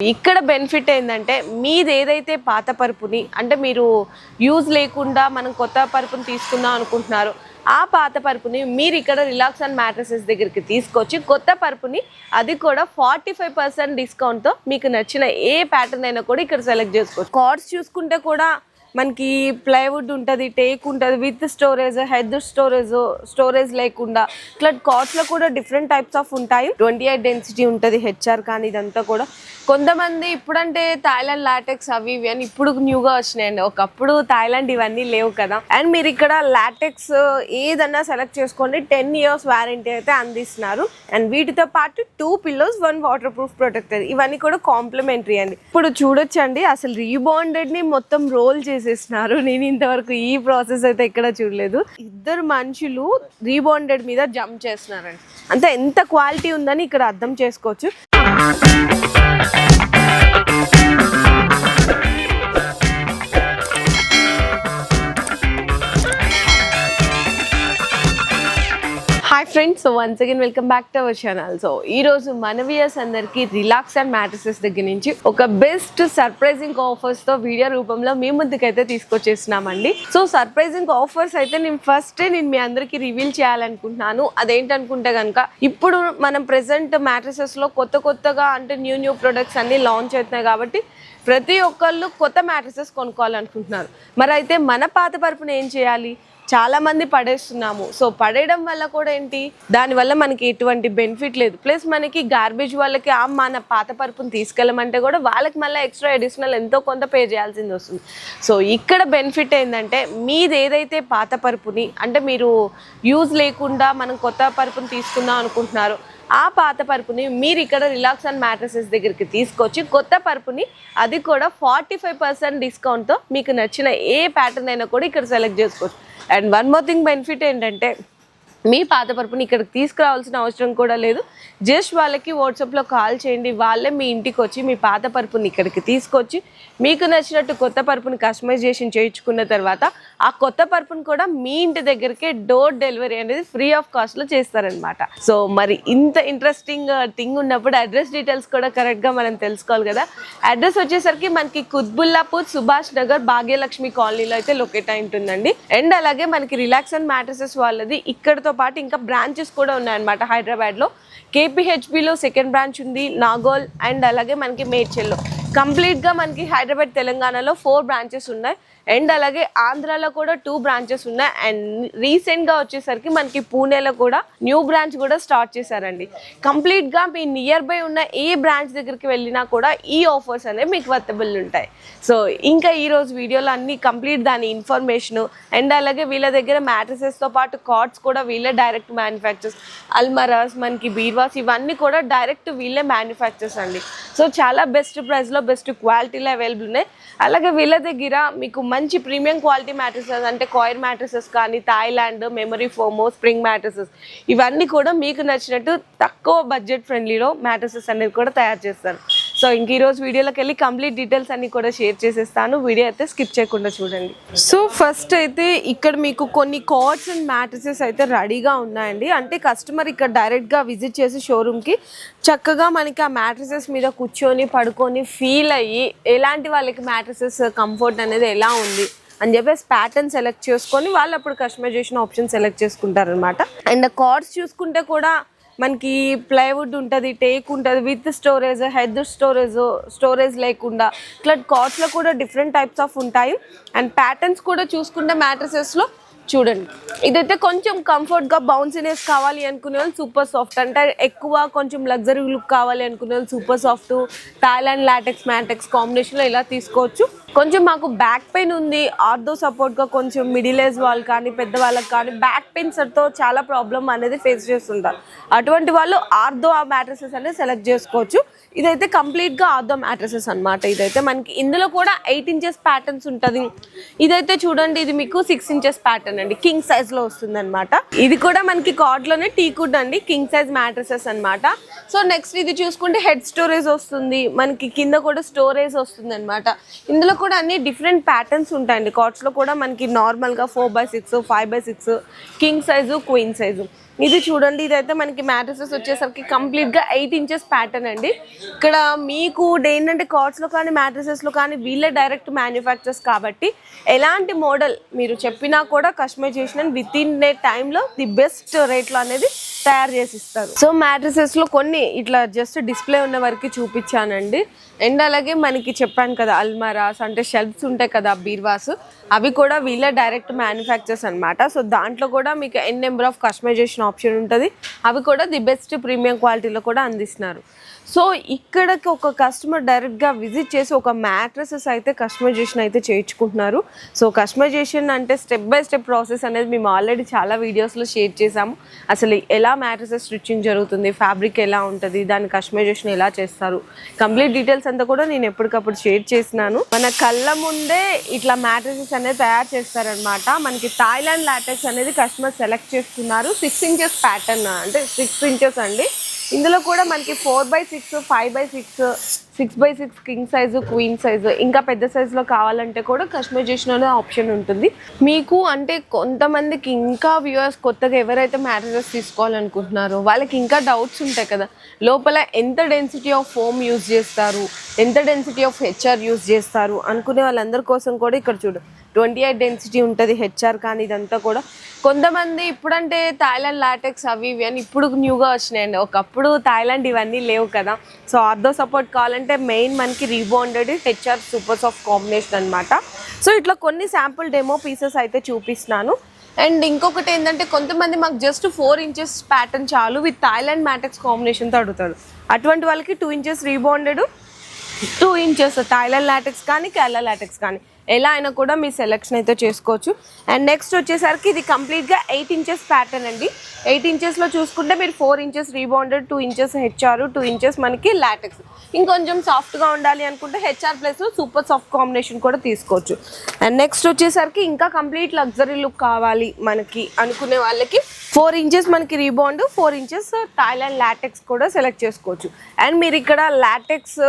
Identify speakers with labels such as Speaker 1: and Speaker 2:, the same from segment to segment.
Speaker 1: ఇక్కడ బెనిఫిట్ ఏంటంటే మీది ఏదైతే పాత పరుపుని అంటే మీరు యూజ్ లేకుండా మనం కొత్త పరుపుని తీసుకుందాం అనుకుంటున్నారు ఆ పాత పరుపుని మీరు ఇక్కడ రిలాక్స్ అండ్ మ్యాట్రసెస్ దగ్గరికి తీసుకొచ్చి కొత్త పరుపుని అది కూడా ఫార్టీ ఫైవ్ పర్సెంట్ డిస్కౌంట్తో మీకు నచ్చిన ఏ ప్యాటర్న్ అయినా కూడా ఇక్కడ సెలెక్ట్ చేసుకోవచ్చు. కార్డ్స్ చూసుకుంటే కూడా మనకి ప్లైవుడ్ ఉంటుంది టేక్ ఉంటుంది with storage head storage storage లేకుండా. ఇట్లా కార్డ్స్లో కూడా డిఫరెంట్ టైప్స్ ఆఫ్ ఉంటాయి. ట్వంటీ ఎయిట్ డెన్సిటీ ఉంటుంది హెచ్ఆర్ కానీ ఇదంతా కూడా. కొంతమంది ఇప్పుడంటే థాయిలాండ్ లాటెక్స్ అవి ఇవి అని ఇప్పుడు న్యూగా వచ్చినాయండి. ఒకప్పుడు థాయిలాండ్ ఇవన్నీ లేవు కదా. అండ్ మీరు ఇక్కడ లాటెక్స్ ఏదన్నా సెలెక్ట్ చేసుకోండి. టెన్ ఇయర్స్ వారంటీ అయితే అందిస్తున్నారు. అండ్ వీటితో పాటు two pillows one waterproof protector ఇవన్నీ కూడా కాంప్లిమెంటరీ అండి. ఇప్పుడు చూడొచ్చండి. అసలు రీబాండెడ్ని మొత్తం రోల్ చేసి చేసేసినారు నేను ఇంతవరకు ఈ ప్రాసెస్ అయితే ఎక్కడ చూడలేదు. ఇద్దరు మనుషులు రీబాండెడ్ మీద జంప్ చేస్తున్నారండి. అంటే ఎంత క్వాలిటీ ఉందని ఇక్కడ అర్థం చేసుకోవచ్చు. Hi friends so once again welcome back to our channel so ఈ రోజు మన అందరికి రిలాక్స్ అండ్ మ్యాట్రసెస్ దగ్గర నుంచి ఒక బెస్ట్ సర్ప్రైజింగ్ ఆఫర్స్తో వీడియో రూపంలో మీ ముందుకైతే తీసుకొచ్చేస్తున్నామండి. సో సర్ప్రైజింగ్ ఆఫర్స్ అయితే నేను ఫస్ట్ నేను మీ అందరికి రివీల్ చేయాలనుకుంటున్నాను. అదేంటనుకుంటే కనుక ఇప్పుడు మనం ప్రెసెంట్ మ్యాట్రసెస్లో కొత్త కొత్తగా అంటే న్యూ న్యూ ప్రొడక్ట్స్ అన్ని లాంచ్ అవుతున్నాయి కాబట్టి ప్రతి ఒక్కళ్ళు కొత్త మ్యాట్రసెస్ కొనుక్కోవాలనుకుంటున్నారు. మరి అయితే మన పాత పరుపున ఏం చేయాలి? చాలా మంది పడేస్తున్నాము. సో పడేయడం వల్ల కూడా ఏంటి? దానివల్ల మనకి ఎటువంటి బెనిఫిట్ లేదు. ప్లస్ మనకి గార్బేజ్ వాళ్ళకి ఆ మన పాత పరుపుని తీసుకెళ్ళమంటే కూడా వాళ్ళకి మళ్ళీ ఎక్స్ట్రా అడిషనల్ ఎంతో కొంత పే చేయాల్సింది వస్తుంది. సో ఇక్కడ బెనిఫిట్ ఏంటంటే మీది ఏదైతే పాత పరుపుని అంటే మీరు యూజ్ లేకుండా మనం కొత్త పరుపుని తీసుకుందాం అనుకుంటున్నారు ఆ పాత పరుపుని మీరు ఇక్కడ రిలాక్స్ అండ్ మ్యాట్రసెస్ దగ్గరికి తీసుకొచ్చి కొత్త పరుపుని అది కూడా ఫార్టీ ఫైవ్ పర్సెంట్ డిస్కౌంట్తో మీకు నచ్చిన ఏ ప్యాటర్న్ అయినా కూడా ఇక్కడ సెలెక్ట్ చేసుకోవచ్చు. And one more thing benefit ఏంటంటే మీ పాత పరుపుని ఇక్కడికి తీసుకురావాల్సిన అవసరం కూడా లేదు. జస్ట్ వాళ్ళకి వాట్సాప్లో కాల్ చేయండి వాళ్ళే మీ ఇంటికి వచ్చి మీ పాత పరుపుని ఇక్కడికి తీసుకొచ్చి మీకు నచ్చినట్టు కొత్త పరుపుని కస్టమైజేషన్ చేయించుకున్న తర్వాత ఆ కొత్త పరుపుని కూడా మీ ఇంటి దగ్గరికే డోర్ డెలివరీ అనేది ఫ్రీ ఆఫ్ కాస్ట్లో చేస్తారనమాట సో మరి ఇంత ఇంట్రెస్టింగ్ థింగ్ uh, ఉన్నప్పుడు అడ్రస్ డీటెయిల్స్ కూడా కరెక్ట్గా మనం తెలుసుకోవాలి కదా. అడ్రస్ వచ్చేసరికి మనకి కుత్బుల్లాపూర్ సుభాష్ నగర్ భాగ్యలక్ష్మి కాలనీలో అయితే లొకేట్ అయి ఉంటుందండి. అండ్ అలాగే మనకి రిలాక్స్ అండ్ మ్యాట్రసెస్ వాళ్ళది. ఇక్కడతో పాటు ఇంకా బ్రాంచెస్ కూడా ఉన్నాయన్నమాట హైదరాబాద్లో. కేపీహెచ్బిలో సెకండ్ బ్రాంచ్ ఉంది నాగోల్ అండ్ అలాగే మనకి మేడ్చెల్లో. కంప్లీట్గా మనకి హైదరాబాద్ తెలంగాణలో ఫోర్ బ్రాంచెస్ ఉన్నాయి. అండ్ అలాగే ఆంధ్రాలో కూడా టూ బ్రాంచెస్ ఉన్నాయి. అండ్ రీసెంట్గా వచ్చేసరికి మనకి పూణేలో కూడా న్యూ బ్రాంచ్ కూడా స్టార్ట్ చేశారండి. కంప్లీట్గా మీ నియర్ బై ఉన్న ఏ బ్రాంచ్ దగ్గరికి వెళ్ళినా కూడా ఈ ఆఫర్స్ అనేవి మీకు వర్తబుల్ ఉంటాయి. సో ఇంకా ఈ రోజు వీడియోలో అన్ని కంప్లీట్ దాని ఇన్ఫర్మేషన్ అండ్ అలాగే వీళ్ళ దగ్గర మ్యాట్రసెస్తో పాటు కార్డ్స్ కూడా వీళ్ళే డైరెక్ట్ మ్యానుఫ్యాక్చర్స్ అల్మరాస్ మనకి బీర్వాస్ ఇవన్నీ కూడా డైరెక్ట్ వీళ్ళే మ్యానుఫ్యాక్చర్స్ అండి. సో చాలా బెస్ట్ ప్రైస్లో బెస్ట్ క్వాలిటీలో అవైలబుల్ ఉన్నాయి. అలాగే వీళ్ళ దగ్గర మీకు మంచి ప్రీమియం క్వాలిటీ మ్యాట్రసెస్ అంటే కాయిర్ మ్యాట్రసెస్ కానీ Thailand memory FOMO spring mattresses ఇవన్నీ కూడా మీకు నచ్చినట్టు తక్కువ బడ్జెట్ ఫ్రెండ్లీలో మ్యాట్రసెస్ అనేది కూడా తయారు చేస్తారు. సో ఇంక ఈరోజు వీడియోలోకి వెళ్ళి కంప్లీట్ డీటెయిల్స్ అన్ని కూడా షేర్ చేసేస్తాను. వీడియో అయితే స్కిప్ చేయకుండా చూడండి. సో ఫస్ట్ అయితే ఇక్కడ మీకు కొన్ని కార్డ్స్ అండ్ మ్యాట్రసెస్ అయితే రెడీగా ఉన్నాయండి. అంటే కస్టమర్ ఇక్కడ డైరెక్ట్గా విజిట్ చేసి షోరూమ్కి చక్కగా మనకి ఆ మ్యాట్రసెస్ మీద కూర్చొని పడుకొని ఫీల్ అయ్యి ఎలాంటి వాళ్ళకి మ్యాట్రసెస్ కంఫర్ట్ అనేది ఎలా ఉంది అని చెప్పేసి ప్యాటర్న్ సెలెక్ట్ చేసుకొని వాళ్ళు అప్పుడు కస్టమైజేషన్ ఆప్షన్ సెలెక్ట్ చేసుకుంటారనమాట అండ్ కార్డ్స్ చూసుకుంటే కూడా మనకి ప్లైవుడ్ ఉంటుంది టేక్ ఉంటుంది with storage head storage storage లేకుండా. ఇట్లా కార్డ్స్లో కూడా డిఫరెంట్ టైప్స్ ఆఫ్ ఉంటాయి. అండ్ ప్యాటర్న్స్ కూడా చూసుకుంటే మ్యాట్రసెస్లో చూడండి. ఇదైతే కొంచెం కంఫర్ట్గా బౌన్సీనెస్ కావాలి అనుకునే వాళ్ళు సూపర్ సాఫ్ట్ అంటే ఎక్కువ కొంచెం లగ్జరీ లుక్ కావాలి అనుకునే వాళ్ళు సూపర్ సాఫ్ట్ థాయిలాండ్ లాటెక్స్ మ్యాటెక్స్ కాంబినేషన్లో ఇలా తీసుకోవచ్చు. కొంచెం మాకు బ్యాక్ పెయిన్ ఉంది. ఆర్థో సపోర్ట్గా కొంచెం మిడిల్ ఏజ్ వాళ్ళు కానీ పెద్దవాళ్ళకి కానీ బ్యాక్ పెయిన్స్తో చాలా ప్రాబ్లం అనేది ఫేస్ చేస్తుంటారు. అటువంటి వాళ్ళు ఆర్థో ఆ మ్యాట్రసెస్ అనేది సెలెక్ట్ చేసుకోవచ్చు. ఇదైతే కంప్లీట్గా ఆర్థో మ్యాట్రసెస్ అన్నమాట ఇదైతే. మనకి ఇందులో కూడా ఎయిట్ ఇంచెస్ ప్యాటర్న్స్ ఉంటుంది. ఇదైతే చూడండి ఇది మీకు సిక్స్ ఇంచెస్ ప్యాటర్న్ అండి. కింగ్ సైజ్లో వస్తుంది అనమాట ఇది కూడా మనకి కార్డ్లోనే టీ కుడ్ అండి. కింగ్ సైజ్ మ్యాట్రసెస్ అన్నమాట. సో నెక్స్ట్ ఇది చూసుకుంటే హెడ్ స్టోరేజ్ వస్తుంది. మనకి కింద కూడా స్టోరేజ్ వస్తుంది అనమాట ఇందులో కూడా అన్ని డిఫరెంట్ ప్యాటర్న్స్ ఉంటాయండి. కార్డ్స్లో కూడా మనకి నార్మల్గా four by six five by six king size queen size ఇది చూడండి ఇదైతే మనకి మ్యాట్రసెస్ వచ్చేసరికి కంప్లీట్గా ఎయిట్ ఇంచెస్ ప్యాటర్న్ అండి. ఇక్కడ మీకు ఏంటంటే కార్డ్స్లో కానీ mattresses లో కానీ వీళ్ళే డైరెక్ట్ మ్యానుఫ్యాక్చర్స్ కాబట్టి ఎలాంటి మోడల్ మీరు చెప్పినా కూడా కస్టమైజేషన్ విత్ ఇన్ డే టైంలో ది బెస్ట్ రేట్లో అనేది తయారు చేసి ఇస్తారు సో mattresses లో కొన్ని ఇట్లా జస్ట్ డిస్ప్లే ఉన్న వరకు చూపించానండి. అండ్ అలాగే మనకి చెప్పాను కదా అల్మారాస్ అంటే షెల్ఫ్స్ ఉంటాయి కదా బీర్వాస్. అవి కూడా వీళ్ళ డైరెక్ట్ మ్యానుఫ్యాక్చర్స్ అనమాట సో దాంట్లో కూడా మీకు N number of customization option ఉంటుంది. అవి కూడా ది బెస్ట్ ప్రీమియం క్వాలిటీలో కూడా అందిస్తున్నారు. సో ఇక్కడకి ఒక కస్టమర్ డైరెక్ట్గా విజిట్ చేసి ఒక మ్యాట్రసెస్ అయితే కస్టమైజేషన్ అయితే చేయించుకుంటున్నారు. సో కస్టమైజేషన్ అంటే స్టెప్ బై స్టెప్ ప్రాసెస్ అనేది మేము ఆల్రెడీ చాలా వీడియోస్లో షేర్ చేసాము అసలు ఎలా మ్యాట్రసెస్ స్టిచ్చింగ్ జరుగుతుంది ఫ్యాబ్రిక్ ఎలా ఉంటుంది దాని కస్టమైజేషన్ ఎలా చేస్తారు కంప్లీట్ డీటెయిల్స్ అంతా కూడా నేను ఎప్పటికప్పుడు షేర్ చేసినాను. మన కళ్ళ ముందే ఇట్లా మ్యాట్రసెస్ అనేది తయారు చేస్తారనమాట మనకి థాయిలాండ్ లాటెక్స్ అనేది కస్టమర్ సెలెక్ట్ చేస్తున్నారు. సిక్స్ ఇంచెస్ ప్యాటర్న్ అంటే సిక్స్ ఇంచెస్ అండి. ఇందులో కూడా మనకి four by six five by six six by six king size queen size ఇంకా పెద్ద సైజులో కావాలంటే కూడా కస్టమైజేషన్ అనే ఆప్షన్ ఉంటుంది. మీకు అంటే కొంతమందికి ఇంకా వ్యూవర్స్ కొత్తగా ఎవరైతే మ్యారేజెస్ తీసుకోవాలనుకుంటున్నారో వాళ్ళకి ఇంకా డౌట్స్ ఉంటాయి కదా. లోపల ఎంత డెన్సిటీ ఆఫ్ ఫోమ్ యూజ్ చేస్తారు ఎంత డెన్సిటీ ఆఫ్ హెచ్ఆర్ యూజ్ చేస్తారు అనుకునే వాళ్ళందరి కోసం కూడా ఇక్కడ చూడు ట్వంటీ ఎయిట్ డెన్సిటీ ఉంటుంది హెచ్ఆర్ కానీ ఇదంతా కూడా. కొంతమంది ఇప్పుడంటే థాయిలాండ్ లాటెక్స్ అవి ఇవి అని ఇప్పుడు న్యూగా వచ్చినాయండి. ఒకప్పుడు థాయిలాండ్ ఇవన్నీ లేవు కదా. సో ఆర్థో సపోర్ట్ కావాలంటే మెయిన్ మనకి rebonded HR super soft combination అనమాట సో ఇట్లా కొన్ని శాంపుల్ డెమో పీసెస్ అయితే చూపిస్తున్నాను. అండ్ ఇంకొకటి ఏంటంటే కొంతమంది మాకు జస్ట్ ఫోర్ ఇంచెస్ ప్యాటర్న్ చాలు విత్ థాయిలాండ్ మ్యాటెక్స్ కాంబినేషన్తో అడుగుతాడు అటువంటి వాళ్ళకి two inches rebonded two inches Thailand latex కానీ కేరళ లాటెక్స్ కానీ. ఎలా అయినా కూడా మీ సెలెక్షన్ అయితే చేసుకోవచ్చు. అండ్ నెక్స్ట్ వచ్చేసరికి ఇది కంప్లీట్గా ఎయిట్ ఇంచెస్ ప్యాటర్న్ అండి. ఎయిట్ ఇంచెస్లో చూసుకుంటే మీరు four inches rebounded two inches HR two inches మనకి లాటెక్స్ ఇంకొంచెం సాఫ్ట్గా ఉండాలి అనుకుంటే HR plus super soft combination కూడా తీసుకోవచ్చు. అండ్ నెక్స్ట్ వచ్చేసరికి ఇంకా కంప్లీట్ లగ్జరీ లుక్ కావాలి మనకి అనుకునే వాళ్ళకి. ఫోర్ ఇంచెస్ మనకి rebound four inches Thailand latex కూడా సెలెక్ట్ చేసుకోవచ్చు. అండ్ మీరు ఇక్కడ లాటెక్స్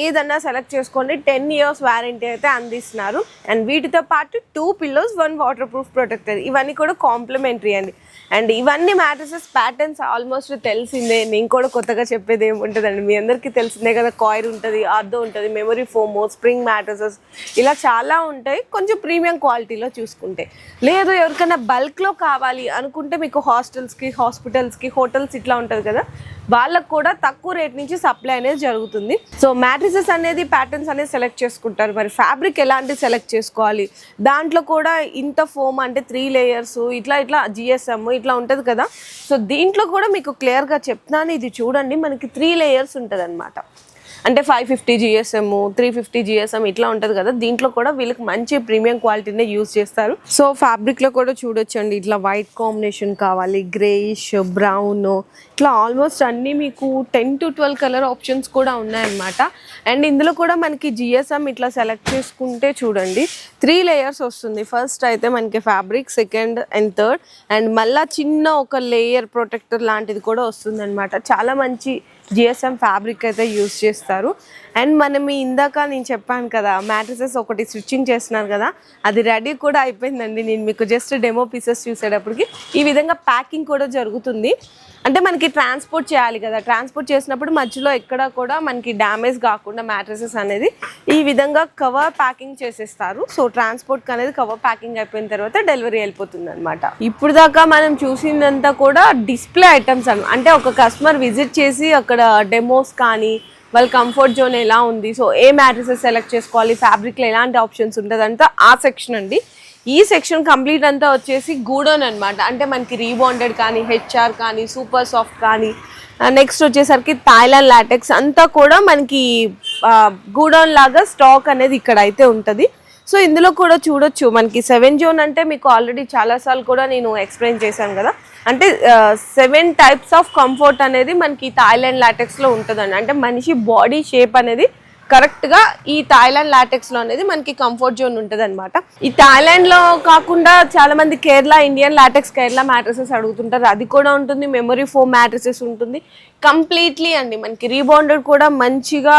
Speaker 1: ఏదన్నా సెలెక్ట్ చేసుకోండి. టెన్ ఇయర్స్ వారంటీ అయితే అందిస్తున్నారు. అండ్ వీటితో పాటు two pillows one waterproof protector ఇవన్నీ కూడా కాంప్లిమెంటరీ అండి. అండ్ ఇవన్నీ మ్యాట్రసెస్ ప్యాటర్న్స్ ఆల్మోస్ట్ తెలిసిందే. నేను కూడా కొత్తగా చెప్పేది ఏముంటుందండి? మీ అందరికీ తెలిసిందే కదా కాయిర్ ఉంటుంది అద్దో ఉంటుంది మెమరీ ఫోము స్ప్రింగ్ మ్యాట్రసెస్ ఇలా చాలా ఉంటాయి. కొంచెం ప్రీమియం క్వాలిటీలో చూసుకుంటే. లేదు ఎవరికైనా బల్క్లో కావాలి అనుకుంటే మీకు హాస్టల్స్కి హాస్పిటల్స్కి హోటల్స్ ఇట్లా ఉంటుంది కదా వాళ్ళకు కూడా తక్కువ రేట్ నుంచి సప్లై అనేది జరుగుతుంది. సో మ్యాట్రిసెస్ అనేది ప్యాటర్న్స్ అనేది సెలెక్ట్ చేసుకుంటారు. మరి ఫ్యాబ్రిక్ ఎలాంటి సెలెక్ట్ చేసుకోవాలి? దాంట్లో కూడా ఇంత ఫోమ్ అంటే త్రీ లేయర్స్ ఇట్లా ఇట్లా జిఎస్ఎమ్ ఇట్లా ఉంటుంది కదా. సో దీంట్లో కూడా మీకు క్లియర్గా చెప్తున్నాను. ఇది చూడండి. మనకి త్రీ లేయర్స్ ఉంటుంది అంటే five fifty GSM three fifty GSM ఇట్లా ఉంటుంది కదా దీంట్లో కూడా వీళ్ళకి మంచి ప్రీమియం క్వాలిటీనే యూజ్ చేస్తారు. సో ఫ్యాబ్రిక్లో కూడా చూడొచ్చండి ఇట్లా వైట్ కాంబినేషన్ కావాలి గ్రేయిష్ బ్రౌన్ ఇట్లా ఆల్మోస్ట్ అన్నీ మీకు ten to twelve colour options కూడా ఉన్నాయన్నమాట. అండ్ ఇందులో కూడా మనకి జిఎస్ఎం ఇట్లా సెలెక్ట్ చేసుకుంటే చూడండి త్రీ లేయర్స్ వస్తుంది. ఫస్ట్ అయితే మనకి fabric second and third and మళ్ళీ చిన్న ఒక లేయర్ ప్రొటెక్టర్ లాంటిది కూడా వస్తుంది చాలా మంచి జిఎస్ఎం ఫ్యాబ్రిక్ అయితే యూస్ చేస్తారు. అండ్ మనం ఇందాక నేను చెప్పాను కదా మ్యాట్రసెస్ ఒకటి స్టిచ్చింగ్ చేస్తున్నాను కదా అది రెడీ కూడా అయిపోయిందండి. నేను మీకు జస్ట్ డెమో పీసెస్ చూసేటప్పటికి ఈ విధంగా ప్యాకింగ్ కూడా జరుగుతుంది. అంటే మనకి ట్రాన్స్పోర్ట్ చేయాలి కదా ట్రాన్స్పోర్ట్ చేసినప్పుడు మధ్యలో ఎక్కడ కూడా మనకి డ్యామేజ్ కాకుండా మ్యాట్రసెస్ అనేది ఈ విధంగా కవర్ ప్యాకింగ్ చేసేస్తారు. సో ట్రాన్స్పోర్ట్ అనేది కవర్ ప్యాకింగ్ అయిపోయిన తర్వాత డెలివరీ వెళ్ళిపోతుంది అనమాట ఇప్పుడు దాకా మనం చూసిందంతా కూడా డిస్ప్లే ఐటమ్స్ అన్న అంటే ఒక కస్టమర్ విజిట్ చేసి అక్కడ డెమోస్ కానీ వాళ్ళ కంఫర్ట్ జోన్ ఎలా ఉంది? సో ఏ మ్యాట్రసెస్ సెలెక్ట్ చేసుకోవాలి? ఫ్యాబ్రిక్లో ఎలాంటి ఆప్షన్స్ ఉంటుందంతా ఆ సెక్షన్ అండి. ఈ సెక్షన్ కంప్లీట్ అంతా వచ్చేసి గూడోన్ అన్నమాట. అంటే మనకి రీబాండెడ్ కానీ హెచ్ఆర్ కానీ సూపర్ సాఫ్ట్ కానీ నెక్స్ట్ వచ్చేసరికి థాయిలాండ్ లాటెక్స్ అంతా కూడా మనకి గూడౌన్ లాగా స్టాక్ అనేది ఇక్కడ అయితే ఉంటుంది. సో ఇందులో కూడా చూడొచ్చు మనకి సెవెన్ జోన్ అంటే మీకు ఆల్రెడీ చాలాసార్లు కూడా నేను ఎక్స్ప్లెయిన్ చేశాను కదా. అంటే సెవెన్ టైప్స్ ఆఫ్ కంఫర్ట్ అనేది మనకి థాయిలాండ్ లాటెక్స్లో ఉంటుందండి. అంటే మనిషి బాడీ షేప్ అనేది కరెక్ట్గా ఈ థాయిలాండ్ లాటెక్స్లో అనేది మనకి కంఫర్ట్ జోన్ ఉంటుంది అనమాట ఈ థాయిలాండ్లో కాకుండా చాలా మంది Kerala Indian latex Kerala mattresses అడుగుతుంటారు. అది కూడా ఉంటుంది. మెమరీ ఫోమ్ మ్యాట్రసెస్ ఉంటుంది. కంప్లీట్లీ అండి. మనకి రీబౌండెడ్ కూడా మంచిగా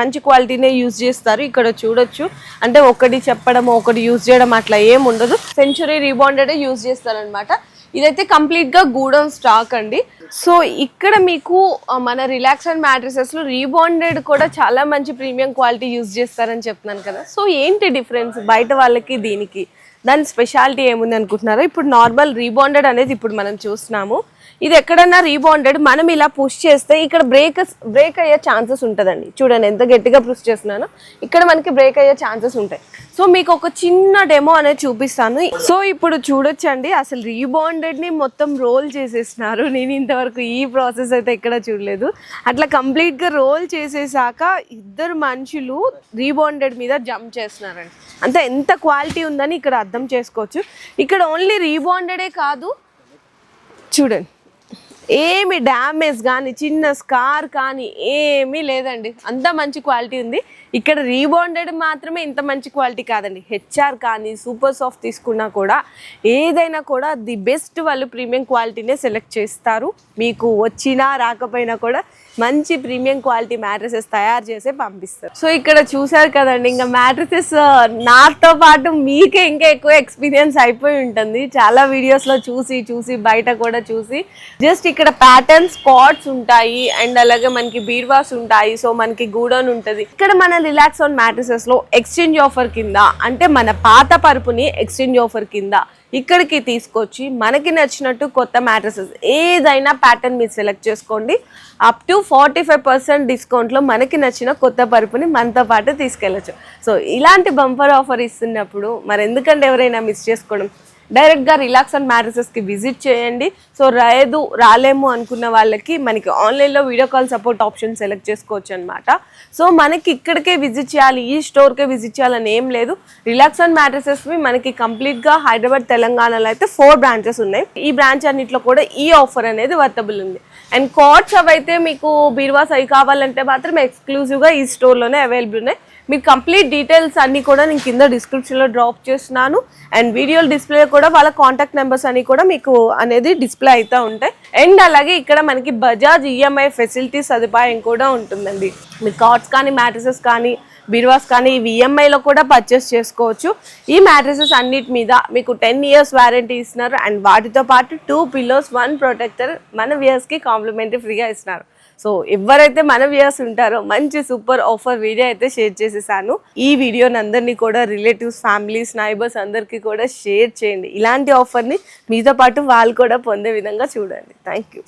Speaker 1: మంచి క్వాలిటీనే యూజ్ చేస్తారు. ఇక్కడ చూడొచ్చు. అంటే ఒకటి చెప్పడం ఒకటి యూజ్ చేయడం అట్లా ఏం ఉండదు. సెంచురీ రీబౌండెడ్ యూజ్ చేస్తారనమాట ఇదైతే కంప్లీట్గా గూడౌన్ స్టాక్ అండి. సో ఇక్కడ మీకు మన రిలాక్స్ అండ్ మ్యాట్రసెస్లో రీబాండెడ్ కూడా చాలా మంచి ప్రీమియం క్వాలిటీ యూజ్ చేస్తారని చెప్తున్నాను కదా. సో ఏంటి డిఫరెన్స్ బయట వాళ్ళకి దీనికి? దాని స్పెషాలిటీ ఏముంది అనుకుంటున్నారు? ఇప్పుడు నార్మల్ రీబాండెడ్ అనేది ఇప్పుడు మనం చూస్తున్నాము. ఇది ఎక్కడన్నా రీబాండెడ్ మనం ఇలా పుష్ చేస్తే ఇక్కడ బ్రేక్ బ్రేక్ అయ్యే ఛాన్సెస్ ఉంటుందండి. చూడండి ఎంత గట్టిగా పుష్ చేస్తున్నానో. ఇక్కడ మనకి బ్రేక్ అయ్యే ఛాన్సెస్ ఉంటాయి. సో మీకు ఒక చిన్న డెమో అనేది చూపిస్తాను. సో ఇప్పుడు చూడొచ్చండి. అసలు రీబాండెడ్ని మొత్తం రోల్ చేసేసినారు. నేను ఇంతవరకు ఈ ప్రాసెస్ అయితే ఎక్కడ చూడలేదు. అట్లా కంప్లీట్గా రోల్ చేసేసాక ఇద్దరు మనుషులు రీబాండెడ్ మీద జంప్ చేస్తున్నారండి. అంటే ఎంత క్వాలిటీ ఉందని ఇక్కడ అర్థం చేసుకోవచ్చు. ఇక్కడ ఓన్లీ రీబాండెడే కాదు. చూడండి. ఏమి డ్యామేజ్ కానీ చిన్న స్కార్ కానీ ఏమీ లేదండి. అంత మంచి క్వాలిటీ ఉంది. ఇక్కడ రీబాండెడ్ మాత్రమే ఇంత మంచి క్వాలిటీ కాదండి. హెచ్ఆర్ కానీ సూపర్ సాఫ్ట్ తీసుకున్నా కూడా ఏదైనా కూడా ది బెస్ట్ వాళ్ళు ప్రీమియం క్వాలిటీనే సెలెక్ట్ చేస్తారు. మీకు వచ్చినా రాకపోయినా కూడా మంచి ప్రీమియం క్వాలిటీ మ్యాట్రసెస్ తయారు చేసే పంపిస్తారు. సో ఇక్కడ చూసారు కదండి ఇంకా మ్యాట్రసెస్ నాతో పాటు మీకే ఇంకా ఎక్కువ ఎక్స్పీరియన్స్ అయిపోయి ఉంటుంది. చాలా వీడియోస్లో చూసి చూసి బయట కూడా చూసి. జస్ట్ ఇక్కడ ప్యాటర్న్స్ స్పాట్స్ ఉంటాయి అండ్ అలాగే మనకి బీర్వాస్ ఉంటాయి సో మనకి గూడౌన్ ఉంటుంది. ఇక్కడ మన రిలాక్స్ ఆన్ మ్యాట్రసెస్లో ఎక్స్చేంజ్ ఆఫర్ కింద అంటే మన పాత పరుపుని ఎక్స్చేంజ్ ఆఫర్ కింద ఇక్కడికి తీసుకొచ్చి మనకి నచ్చినట్టు కొత్త మ్యాట్రసెస్ ఏదైనా ప్యాటర్న్ మీరు సెలెక్ట్ చేసుకోండి. Up to forty five percent డిస్కౌంట్లో మనకి నచ్చిన కొత్త పరుపుని మనతో పాటు తీసుకెళ్ళచ్చు. సో ఇలాంటి బంపర్ ఆఫర్ ఇస్తున్నప్పుడు మరి ఎందుకంటే ఎవరైనా మిస్ చేసుకోవడం డైరెక్ట్గా రిలాక్స్ అండ్ మ్యాట్రసెస్కి విజిట్ చేయండి. సో రాయదు రాలేము అనుకున్న వాళ్ళకి మనకి ఆన్లైన్లో video call support option select చేసుకోవచ్చు అనమాట సో మనకి ఇక్కడికే విజిట్ చేయాలి ఈ స్టోర్కే విజిట్ చేయాలని ఏం లేదు. రిలాక్స్ అండ్ మ్యాట్రసెస్వి మనకి కంప్లీట్గా హైదరాబాద్ తెలంగాణలో అయితే ఫోర్ బ్రాంచెస్ ఉన్నాయి. ఈ బ్రాంచ్ అన్నిట్లో కూడా ఈ ఆఫర్ అనేది వర్తబుల్ ఉంది. అండ్ కార్డ్స్ అవైతే మీకు బీర్వాస్ అవి కావాలంటే మాత్రం ఎక్స్క్లూజివ్గా ఈ స్టోర్లోనే అవైలబుల్ ఉన్నాయి. మీకు కంప్లీట్ డీటెయిల్స్ అన్నీ కూడా నేను కింద డిస్క్రిప్షన్లో డ్రాప్ చేస్తున్నాను. అండ్ వీడియో డిస్ప్లే కూడా వాళ్ళ కాంటాక్ట్ నెంబర్స్ అన్నీ కూడా మీకు అనేది డిస్ప్లే అవుతూ ఉంటాయి. అండ్ అలాగే ఇక్కడ మనకి బజాజ్ ఈఎంఐ ఫెసిలిటీ సదుపాయం కూడా ఉంటుందండి. మీ కార్డ్స్ కానీ మ్యాట్రసెస్ కానీ బీర్వాస్ కానీ ఇవి ఈఎంఐలో కూడా పర్చేస్ చేసుకోవచ్చు. ఈ మ్యాట్రసెస్ అన్నిటి మీద మీకు టెన్ ఇయర్స్ వారంటీ ఇస్తున్నారు. అండ్ వాటితో పాటు టూ పిల్లోస్ వన్ ప్రొటెక్టర్ మన వియర్స్కి కాంప్లిమెంటరీ ఫ్రీగా ఇస్తున్నారు. సో ఎవరైతే మన వ్యూయర్స్ ఉంటారో మంచి సూపర్ ఆఫర్ వీడియో అయితే షేర్ చేసేసాను. ఈ వీడియోని అందరినీ కూడా రిలేటివ్స్ ఫ్యామిలీస్ నైబర్స్ అందరికీ కూడా షేర్ చేయండి. ఇలాంటి ఆఫర్ని మీతో పాటు వాళ్ళు కూడా పొందే విధంగా చూడండి. Thank you